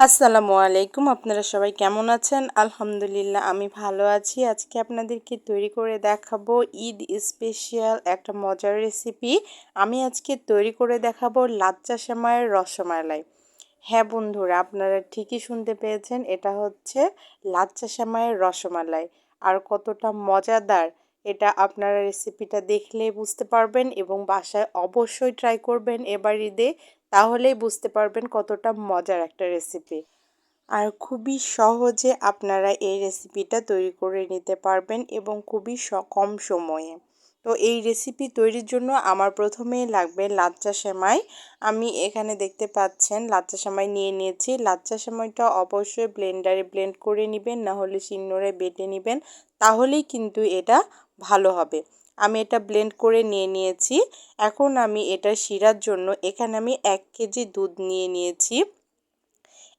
আসসালামু আলাইকুম, আপনারা সবাই কেমন আছেন? আলহামদুলিল্লাহ, আমি ভালো আছি। আজকে আপনাদেরকে তৈরি করে দেখাবো ঈদ স্পেশাল একটা মজার রেসিপি। আমি আজকে তৈরি করে দেখাবো লাচ্চা সেমাইয়ের রসমালাই। হ্যাঁ বন্ধুরা, আপনারা ঠিকই শুনতে পেয়েছেন, এটা হচ্ছে লাচ্চা সেমাইয়ের রসমালাই। আর কতটা মজাদার, এটা আপনারা রেসিপিটা দেখলেই বুঝতে পারবেন এবং বাসায় অবশ্যই ট্রাই করবেন এবার ঈদে। তাহলেই বুঝতে পারবেন কতটা মজার একটা রেসিপি আর খুবই সহজে আপনারা এই রেসিপিটা তৈরি করে নিতে পারবেন এবং খুবই কম সময়ে। তো এই রেসিপি তৈরির জন্য আমার প্রথমেই লাগবে লাচ্চা সেমাই। আমি এখানে দেখতে পাচ্ছেন লাচ্চা সেমাই নিয়ে নিয়েছি। লাচ্চা সেমাইটা অবশ্যই ব্লেন্ডারে ব্লেন্ড করে নেবেন না হলে শিলনোড়ে বেটে নেবেন। তাহলেই কিন্তু এটা ভালো হবে। আমি এটা ব্লেন্ড করে নিয়ে নিয়েছি। এখন আমি এটা শিরার জন্য এখানে আমি এক কেজি দুধ নিয়ে নিয়েছি।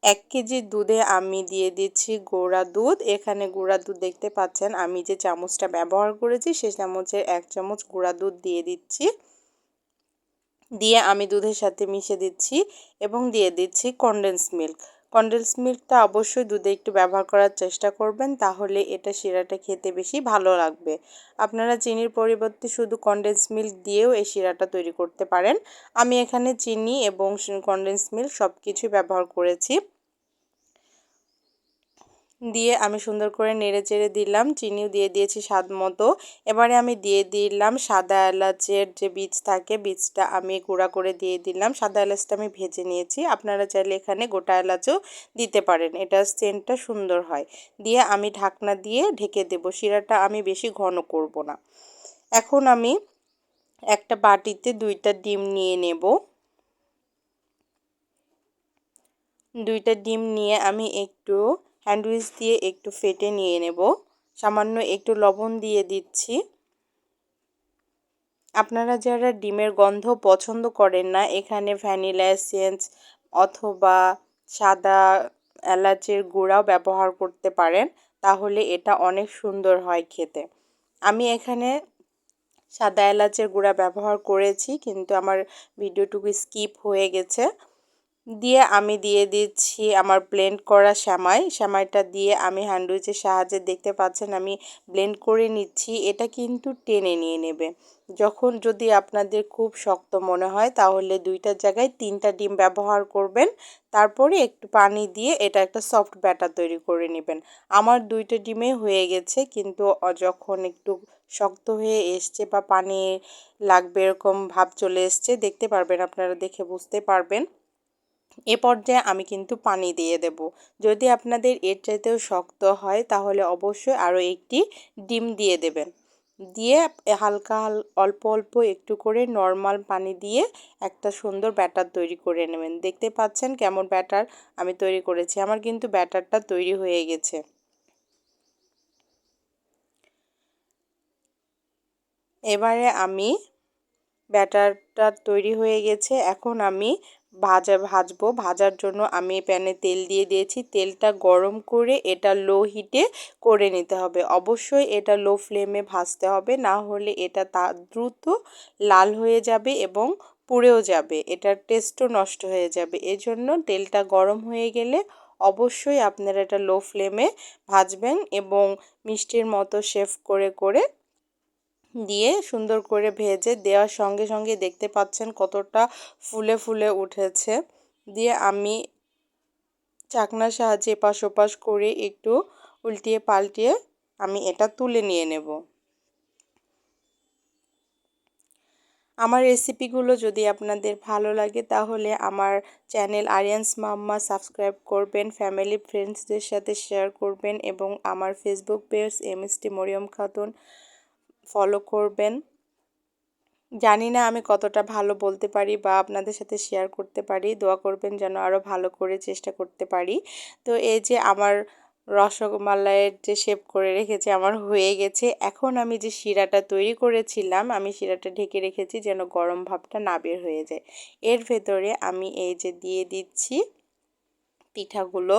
এক কেজি দুধে আমি দিয়ে দিচ্ছি গোড়া দুধ। এখানে গুঁড়া দুধ দেখতে পাচ্ছেন, আমি যে চামচটা ব্যবহার করেছি সেই চামচের এক চামচ গুঁড়া দুধ দিয়ে দিচ্ছি। দিয়ে আমি দুধের সাথে মিশে দিচ্ছি এবং দিয়ে দিচ্ছি কনডেন্স মিল্ক কনডেন্স মিল্কটা অবশ্যই দুধে একটু ব্যবহার করার চেষ্টা করবেন, তাহলে এটা শিরাটা খেতে বেশি ভালো লাগবে। আপনারা চিনির পরিবর্তে শুধু কন্ডেন্স মিল্ক দিয়েও এই শিরাটা তৈরি করতে পারেন। আমি এখানে চিনি এবং কন্ডেন্স মিল্ক সব কিছুই ব্যবহার করেছি। দিয়ে আমি সুন্দর করে নেড়ে চেড়ে দিলাম। চিনিও দিয়ে দিয়েছি স্বাদ মতো। এবারে আমি দিয়ে দিলাম সাদা এলাচের যে বীজ থাকে, বীজটা আমি গুঁড়া করে দিয়ে দিলাম। সাদা এলাচটা আমি ভেজে নিয়েছি। আপনারা চাইলে এখানে গোটা এলাচও দিতে পারেন। এটা সেন্টটা সুন্দর হয়। দিয়ে আমি ঢাকনা দিয়ে ঢেকে দেব। শিরাটা আমি বেশি ঘন করব না। এখন আমি একটা বাটিতে দুইটা ডিম নিয়ে নেব। দুইটা ডিম নিয়ে আমি একটু হ্যান্ডউইচ দিয়ে একটু ফেটে নিয়ে নেব। সামান্য একটু লবণ দিয়ে দিচ্ছি। আপনারা যারা ডিমের গন্ধ পছন্দ করেন না, এখানে ভ্যানিলা এসেন্স অথবা সাদা এলাচের গুঁড়াও ব্যবহার করতে পারেন, তাহলে এটা অনেক সুন্দর হয় খেতে। আমি এখানে সাদা এলাচের গুঁড়া ব্যবহার করেছি, কিন্তু আমার ভিডিওটুকু স্কিপ হয়ে গেছে। দিয়ে আমি দিয়ে দিচ্ছি আমার ব্লেন্ড করা শ্যামাই। শ্যামাইটা দিয়ে আমি হ্যান্ডউইচের সাহায্যে দেখতে পাচ্ছেন আমি ব্লেন্ড করে নিচ্ছি। এটা কিন্তু টেনে নিয়ে নেবে। যখন যদি আপনাদের খুব শক্ত মনে হয় তাহলে দুইটা জায়গায় তিনটা ডিম ব্যবহার করবেন। তারপরে একটু পানি দিয়ে এটা একটা সফট ব্যাটার তৈরি করে নেবেন। আমার দুইটা ডিমে হয়ে গেছে কিন্তু যখন একটু শক্ত হয়ে এসছে বা পানি লাগবে এরকম ভাব চলে এসছে, দেখতে পারবেন, আপনারা দেখে বুঝতে পারবেন। এ পর্যায়ে আমি কিন্তু পানি দিয়ে দেব। যদি আপনাদের এর চাইতেও শক্ত হয়, তাহলে অবশ্যই আরও একটি ডিম দিয়ে দেবেন। দিয়ে হালকা অল্প অল্প একটু করে নর্মাল পানি দিয়ে একটা সুন্দর ব্যাটার তৈরি করে নেবেন। দেখতে পাচ্ছেন কেমন ব্যাটার আমি তৈরি করেছি। আমার কিন্তু ব্যাটারটা তৈরি হয়ে গেছে। এবারে আমি ব্যাটারটা তৈরি হয়ে গেছে। এখন আমি ভাজা, ভাজবো। ভাজার জন্য আমি প্যানে তেল দিয়ে দিয়েছি। তেলটা গরম করে এটা লো হিটে করে নিতে হবে। অবশ্যই এটা লো ফ্লেমে ভাজতে হবে। না হলে এটা তা দ্রুত লাল হয়ে যাবে এবং পুড়েও যাবে। এটার টেস্টও নষ্ট হয়ে যাবে। এজন্য তেলটা গরম হয়ে গেলে অবশ্যই আপনারা এটা লো ফ্লেমে ভাজবেন এবং মিষ্টির মতো শেফ করে করে দিয়ে সুন্দর করে ভেজে দেওয়ার সঙ্গে সঙ্গে দেখতে পাচ্ছেন কতটা ফুলে ফুলে উঠেছে। দিয়ে আমি চাকনার সাহায্যে এপাশ ওপাশ করে একটু উল্টিয়ে পাল্টিয়ে আমি এটা তুলে নিয়ে নেব। আমার রেসিপিগুলো যদি আপনাদের ভালো লাগে তাহলে আমার চ্যানেল আরিয়ান্স মাম্মা সাবস্ক্রাইব করবেন, ফ্যামিলি, ফ্রেন্ডসদের সাথে শেয়ার করবেন এবং আমার Facebook page M S T Mariyam Khatun follow করবেন। জানি না আমি কতটা ভালো বলতে পারি বা আপনাদের সাথে শেয়ার করতে পারি। দোয়া করবেন যেন আরও ভালো করে চেষ্টা করতে পারি। তো এই যে আমার রসমালাইয়ের যে শেপ করে রেখেছি, আমার হয়ে গেছে। এখন আমি যে শিরাটা তৈরি করেছিলাম, আমি শিরাটা ঢেকে রেখেছি যেন গরম ভাবটা না বের হয়ে যায়। এর ভেতরে আমি এই যে দিয়ে দিচ্ছি পিঠাগুলো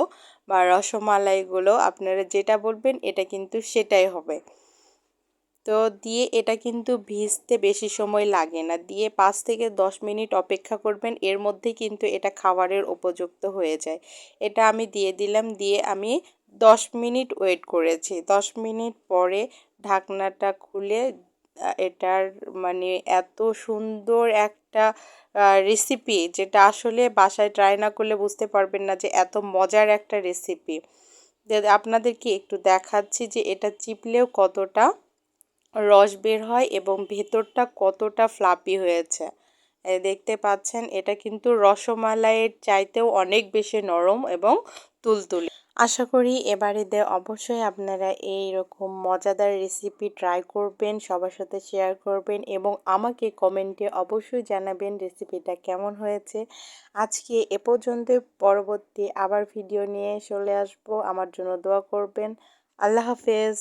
বা রসমালাইগুলো, আপনারা যেটা বলবেন এটা কিন্তু সেটাই হবে। তো দিয়ে এটা কিন্তু ভিজতে বেশি সময় লাগে না। দিয়ে পাঁচ থেকে দশ মিনিট অপেক্ষা করবেন, এর মধ্যে কিন্তু এটা খাবারের উপযুক্ত হয়ে যায়। এটা আমি দিয়ে দিলাম, দিয়ে আমি দশ মিনিট ওয়েট করেছি। দশ মিনিট পরে ঢাকনাটা খুলে এটার মানে এত সুন্দর একটা রেসিপি যেটা আসলে বাসায় ট্রাই না করলে বুঝতে পারবেন না যে এত মজার একটা রেসিপি আপনাদেরকে একটু দেখাচ্ছি যে এটা চিপলেও কতটা রস বের হয় এবং ভেতরটা কতটা ফ্লাপি হয়েছে। দেখতে পাচ্ছেন, এটা কিন্তু রসমালাইয়ের চাইতেও অনেক বেশি নরম এবং তুলতুলে। আশা করি এবারেতে অবশ্যই আপনারা এই রকম মজাদার রেসিপি ট্রাই করবেন, সবার সাথে শেয়ার করবেন এবং আমাকে কমেন্টে অবশ্যই জানাবেন রেসিপিটা কেমন হয়েছে। আজকে এ পর্যন্ত, পরবর্তী আবার ভিডিও নিয়ে চলে আসব। আমার জন্য দোয়া করবেন। আল্লাহ হাফেজ।